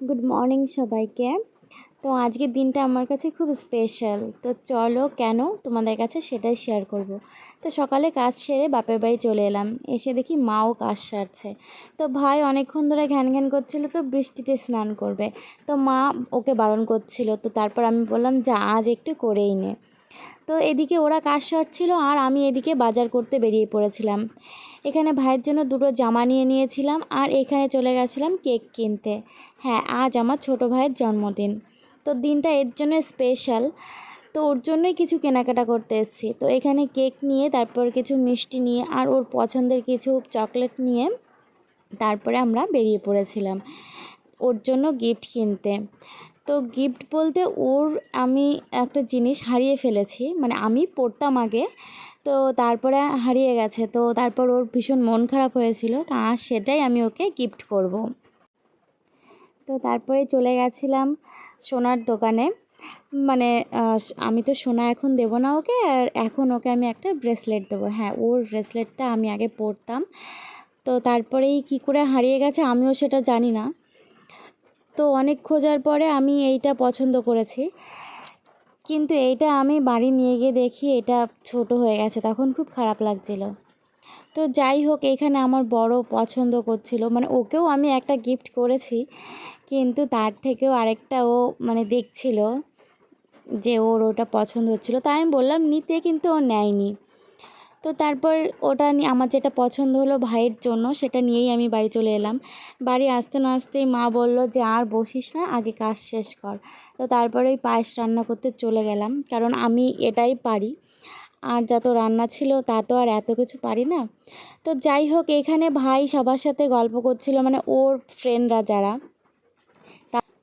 Good morning সবাইকে। তো আজকের দিনটা আমার কাছে খুব স্পেশাল তো চলো কেন তোমাদের কাছে সেটাই শেয়ার করব। তো সকালে কাজ সেরে বাপের বাড়ি চলে এলাম। এসে দেখি মাও কাজ সারছে। তো ভাই অনেকক্ষণ ধরে ঘ্যান ঘ্যান করছিল তো বৃষ্টিতে স্নান করবে। তো মা ওকে বারণ করছিল। তো তারপর আমি বললাম, যা আজ একটু করেই নে। তো এদিকে ওরা কাজ সারছিল আর আমি এদিকে বাজার করতে বেরিয়ে পড়েছিলাম। এখানে ভাইয়ের জন্য দুটো জামা নিয়ে নিয়েছিলাম আর এখানে চলে গেছিলাম কেক কিনতে। হ্যাঁ আজ আমার ছোট ভাইয়ের জন্মদিন। তো দিনটা এর জন্য স্পেশাল। তো ওর জন্যই কিছু কেনাকাটা করতে এসেছি। তো এখানে কেক নিয়ে, তারপর কিছু মিষ্টি নিয়ে আর ওর পছন্দের কিছু চকলেট নিয়ে তারপরে আমরা বেরিয়ে পড়েছিলাম ওর জন্য গিফট কিনতে। তো গিফট বলতে ওর আমি একটা জিনিস হারিয়ে ফেলেছি মানে আমি পড়তাম আগে, তো তারপরে হারিয়ে গেছে, তো তারপর ওর ভীষণ মন খারাপ হয়েছিল, তা সেটাই আমি ওকে গিফট করব। তো তারপরে চলে গেছিলাম সোনার দোকানে মানে আমি তো সোনা এখন দেবো না ওকে, আর এখন ওকে আমি একটা ব্রেসলেট দেবো হ্যাঁ ওর ব্রেসলেটটা আমি আগে পরতাম তো তারপরেই কি করে হারিয়ে গেছে আমিও সেটা জানি না তো অনেক খোঁজার পরে আমি এইটা পছন্দ করেছি। কিন্তু এইটা আমি বাড়ি নিয়ে গিয়ে দেখি এটা ছোট হয়ে গেছে, তখন খুব খারাপ লাগছিল। তো যাই হোক, এখানে আমার বড় পছন্দ করছিল। মানে ওকেও আমি একটা গিফট করেছি, কিন্তু তার থেকেও আরেকটা ও মানে দেখছিল যে ওর ওটা পছন্দ হচ্ছিল। তাই আমি বললাম, নিতে কিন্তু ও নেয়নি। তো তারপর ওটা নিয়ে আমার যেটা পছন্দ হলো ভাইয়ের জন্য, সেটা নিয়েই আমি বাড়ি চলে এলাম। বাড়ি আসতে না আসতেই মা বলল যে, আর বসিস না, আগে কাজ শেষ কর। তো তারপরে পায়েস রান্না করতে চলে গেলাম, কারণ আমি এটাই পারি। আর যত রান্না ছিল, তা তো আর এত কিছু পারি না। তো যাই হোক, এখানে ভাই সবার সাথে গল্প করছিল মানে ওর ফ্রেন্ডরা যারা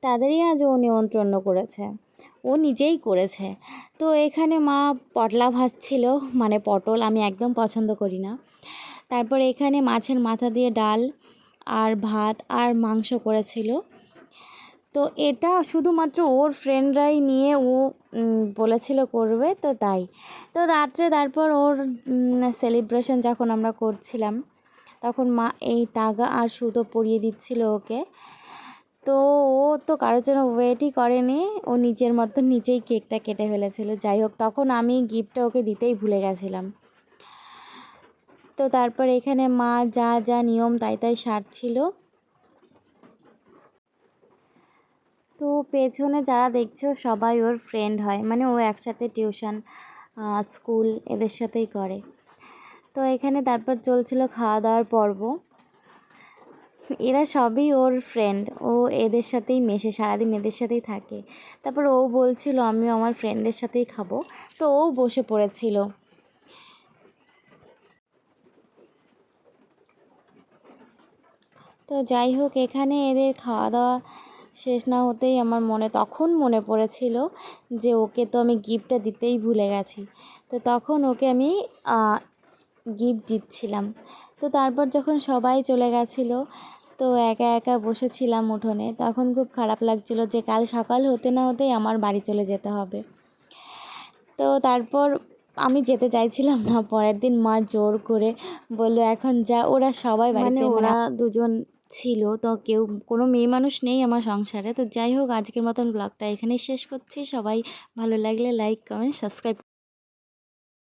তাদেরই আজ ও নিমন্ত্রণ করেছে। ও নিজেই করেছে। তো এখানে মা পটলা ভাজছিল মানে পটল আমি একদম পছন্দ করি না। তারপর এখানে মাছের মাথা দিয়ে ডাল আর ভাত আর মাংস করেছিল। তো এটা শুধুমাত্র ওর ফ্রেন্ডরাই নিয়ে ও বলেছিল করবে, তো তাই। তো রাত্রে তারপর ওর সেলিব্রেশন যখন আমরা করছিলাম, তখন মা এই তাগা আর সুতো পরিয়ে দিচ্ছিল ওকে। তো ও তো কারোর জন্য ওয়েটই করেনি। ও নিজের মতো নিজেই কেকটা কেটে ফেলেছিল। যাই হোক, তখন আমি গিফটটা ওকে দিতেই ভুলে গেছিলাম। তো তারপর এখানে মা যা যা নিয়ম তাই তাই সারছিল তো পেছনে যারা দেখছ, সবাই ওর ফ্রেন্ড হয়। মানে ও একসাথে টিউশন স্কুল এদের সাথেই করে। তো এখানে তারপর চলছিল খাওয়া দাওয়ার পর্ব। এরা সবই ওর ফ্রেন্ড ও এদের সাথেই মেশে, সারাদিন এদের সাথেই থাকে। তারপর ও বলছিল, আমিও আমার ফ্রেন্ডের সাথেই খাব। তো ও বসে পড়েছিল। তো যাই হোক, এখানে এদের খাওয়া দাওয়া শেষ না হতেই আমার মনে, তখন মনে পড়েছিল যে, ওকে তো আমি গিফটটা দিতেই ভুলে গেছি। তো তখন ওকে আমি গিফট দিচ্ছিলাম। তো তারপর যখন সবাই চলে গেছিল তো একা একা বসেছিলাম উঠোনে তখন খুব খারাপ লাগছিল যে কাল সকাল হতে না হতেই আমার বাড়ি চলে যেতে হবে। তো তারপর আমি যেতে চাইছিলাম না পরের দিন মা জোর করে বলল এখন যা। ওরা সবাই মানে ওরা দুজন ছিল তো কেউ কোনো মেয়ে মানুষ নেই আমার সংসারে। তো যাই হোক আজকের মতন ব্লগটা এখানেই শেষ করছি। সবাই ভালো লাগলে লাইক কমেন্ট সাবস্ক্রাইব